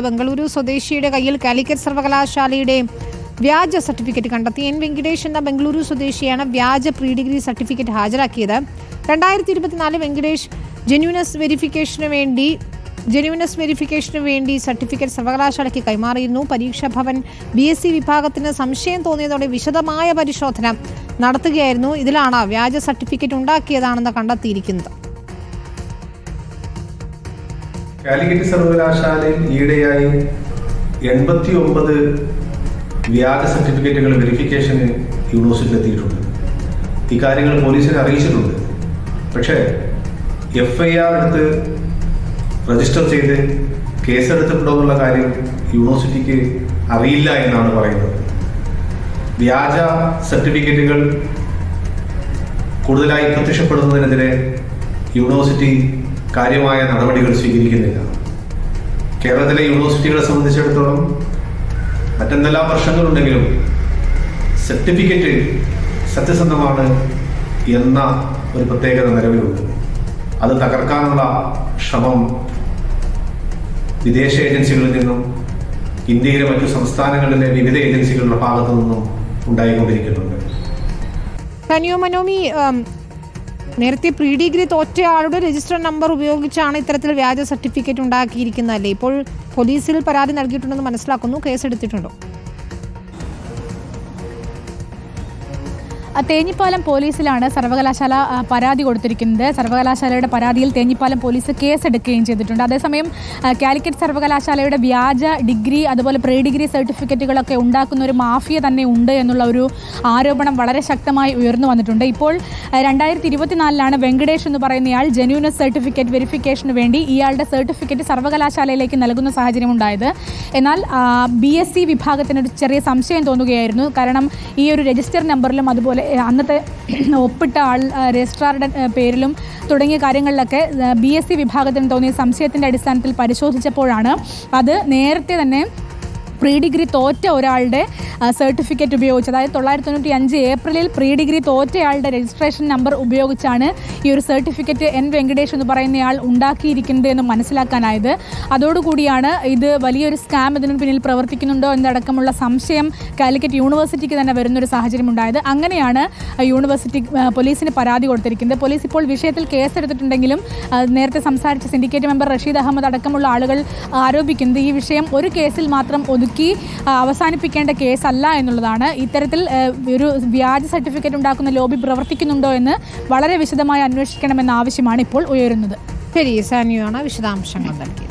ബംഗളൂരു സ്വദേശിയുടെ കയ്യിൽ കാലിക്കറ്റ് സർവകലാശാലയുടെ വ്യാജ സർട്ടിഫിക്കറ്റ് കണ്ടെത്തി. എൻ വെങ്കിടേഷ് എന്ന ബംഗളൂരു സ്വദേശിയാണ് വ്യാജ പ്രീ ഡിഗ്രി സർട്ടിഫിക്കറ്റ് ഹാജരാക്കിയത്. രണ്ടായിരത്തി ഇരുപത്തിനാല് വെങ്കിടേഷ് ജെന്യൂനസ് വെരിഫിക്കേഷന് വേണ്ടി ജെന്യൂനസ് വെരിഫിക്കേഷന് വേണ്ടി സർട്ടിഫിക്കറ്റ് സർവകലാശാലയ്ക്ക് കൈമാറിയിരുന്നു. പരീക്ഷാ ഭവൻ ബി എസ് സി വിഭാഗത്തിന് സംശയം തോന്നിയതോടെ വിശദമായ പരിശോധന നടത്തുകയായിരുന്നു. ഇതിലാണ് വ്യാജ സർട്ടിഫിക്കറ്റ് ഉണ്ടാക്കിയതാണെന്ന് കണ്ടെത്തിയിരിക്കുന്നത്. കാലിക്കറ്റ് സർവകലാശാലയിൽ ഈയിടെയായി എൺപത്തി ഒമ്പത് വ്യാജ സർട്ടിഫിക്കറ്റുകൾ വെരിഫിക്കേഷന് യൂണിവേഴ്സിറ്റിയിൽ എത്തിയിട്ടുണ്ട്. ഇക്കാര്യങ്ങൾ പോലീസിനെ അറിയിച്ചിട്ടുണ്ട്. പക്ഷേ എഫ് ഐ ആർ എടുത്ത് രജിസ്റ്റർ ചെയ്ത് കേസെടുത്തിട്ടുണ്ടോ കാര്യം യൂണിവേഴ്സിറ്റിക്ക് അറിയില്ല എന്നാണ് പറയുന്നത്. വ്യാജ സർട്ടിഫിക്കറ്റുകൾ കൂടുതലായി പ്രത്യക്ഷപ്പെടുന്നതിനെതിരെ യൂണിവേഴ്സിറ്റി കാര്യമായ നടപടികൾ സ്വീകരിക്കുന്നില്ല. കേരളത്തിലെ യൂണിവേഴ്സിറ്റികളെ സംബന്ധിച്ചിടത്തോളം മറ്റെന്തെല്ലാം പ്രശ്നങ്ങളുണ്ടെങ്കിലും സർട്ടിഫിക്കറ്റ് സത്യസന്ധമാണ് എന്ന ഒരു പ്രത്യേകത നിലവിലുണ്ട് അത് തകർക്കാനുള്ള ശ്രമം വിദേശ ഏജൻസികളിൽ നിന്നും ഇന്ത്യയിലെ മറ്റു സംസ്ഥാനങ്ങളിലെ വിവിധ ഏജൻസികളുടെ ഭാഗത്തു നിന്നും ഉണ്ടായിക്കൊണ്ടിരിക്കുന്നുണ്ട്. നേരത്തെ പ്രീ ഡിഗ്രി തോറ്റ ആളുടെ രജിസ്റ്റർ നമ്പർ ഉപയോഗിച്ചാണ് ഇത്തരത്തിൽ വ്യാജ സർട്ടിഫിക്കറ്റ് ഉണ്ടാക്കിയിരിക്കുന്നതല്ലേ ഇപ്പോൾ പോലീസിൽ പരാതി നൽകിയിട്ടുണ്ടെന്ന് മനസ്സിലാക്കുന്നു. കേസെടുത്തിട്ടുണ്ടോ? തേഞ്ഞിപ്പാലം പോലീസിലാണ് സർവകലാശാല പരാതി കൊടുത്തിരിക്കുന്നത്. സർവകലാശാലയുടെ പരാതിയിൽ തേഞ്ഞിപ്പാലം പോലീസ് കേസ് എടുക്കുകയും ചെയ്തിട്ടുണ്ട്. അതേസമയം കാലിക്കറ്റ് സർവകലാശാലയുടെ വ്യാജ ഡിഗ്രി അതുപോലെ പ്രീ ഡിഗ്രി സർട്ടിഫിക്കറ്റുകളൊക്കെ ഉണ്ടാക്കുന്ന ഒരു മാഫിയ തന്നെ ഉണ്ട് എന്നുള്ള ഒരു ആരോപണം വളരെ ശക്തമായി ഉയർന്നു വന്നിട്ടുണ്ട്. ഇപ്പോൾ രണ്ടായിരത്തി ഇരുപത്തിനാലിലാണ് വെങ്കടേഷ് എന്ന് പറയുന്നയാൾ ജെന്യൂനസ് സർട്ടിഫിക്കറ്റ് വെരിഫിക്കേഷന് വേണ്ടി ഇയാളുടെ സർട്ടിഫിക്കറ്റ് സർവകലാശാലയിലേക്ക് നൽകുന്ന സാഹചര്യം ഉണ്ടായത്. എന്നാൽ ബി എസ് സി വിഭാഗത്തിന് ഒരു ചെറിയ സംശയം തോന്നുകയായിരുന്നു. കാരണം ഈ ഒരു രജിസ്റ്റർ നമ്പറിലും അതുപോലെ അന്നത്തെ ഒപ്പിട്ട ആൾ രജിസ്ട്രാറുടെ പേരിലും തുടങ്ങിയ കാര്യങ്ങളിലൊക്കെ ബി എസ് സി വിഭാഗത്തിന് തോന്നിയ സംശയത്തിന്റെ അടിസ്ഥാനത്തിൽ പരിശോധിച്ചപ്പോഴാണ് അത് നേരത്തെ തന്നെ പ്രീ ഡിഗ്രി തോറ്റ ഒരാളുടെ സർട്ടിഫിക്കറ്റ് ഉപയോഗിച്ച് അതായത് തൊള്ളായിരത്തി തൊണ്ണൂറ്റി അഞ്ച് ഏപ്രിലിൽ പ്രീ ഡിഗ്രി തോറ്റയാളുടെ രജിസ്ട്രേഷൻ നമ്പർ ഉപയോഗിച്ചാണ് ഈ ഒരു സർട്ടിഫിക്കറ്റ് എൻ വെങ്കടേഷ് എന്ന് പറയുന്നയാൾ ഉണ്ടാക്കിയിരിക്കുന്നത് എന്ന് മനസ്സിലാക്കാനായത്. അതോടുകൂടിയാണ് ഇത് വലിയൊരു സ്കാം ഇതിന് പിന്നിൽ പ്രവർത്തിക്കുന്നുണ്ടോ എന്നടക്കമുള്ള സംശയം കാലിക്കറ്റ് യൂണിവേഴ്സിറ്റിക്ക് തന്നെ വരുന്നൊരു സാഹചര്യം ഉണ്ടായത് അങ്ങനെയാണ് യൂണിവേഴ്സിറ്റി പോലീസിന് പരാതി കൊടുത്തിരിക്കുന്നത്. പോലീസ് ഇപ്പോൾ വിഷയത്തിൽ കേസെടുത്തിട്ടുണ്ടെങ്കിലും നേരത്തെ സംസാരിച്ച സിൻഡിക്കേറ്റ് മെമ്പർ റഷീദ് അഹമ്മദ് അടക്കമുള്ള ആളുകൾ ആരോപിക്കുന്നത് ഈ വിഷയം ഒരു കേസിൽ മാത്രം ഒതുക്കി ആ, അവസാനിപ്പിക്കേണ്ട കേസല്ല എന്നുള്ളതാണ്. ഇത്തരത്തിൽ ഒരു വ്യാജ സർട്ടിഫിക്കറ്റ് ഉണ്ടാക്കുന്ന ലോബി പ്രവർത്തിക്കുന്നുണ്ടോ എന്ന് വളരെ വിശദമായി അന്വേഷിക്കണമെന്ന ആവശ്യമാണ് ഇപ്പോൾ ഉയരുന്നത്. ശരി സാനിയാണ് വിശദാംശങ്ങൾ നൽകി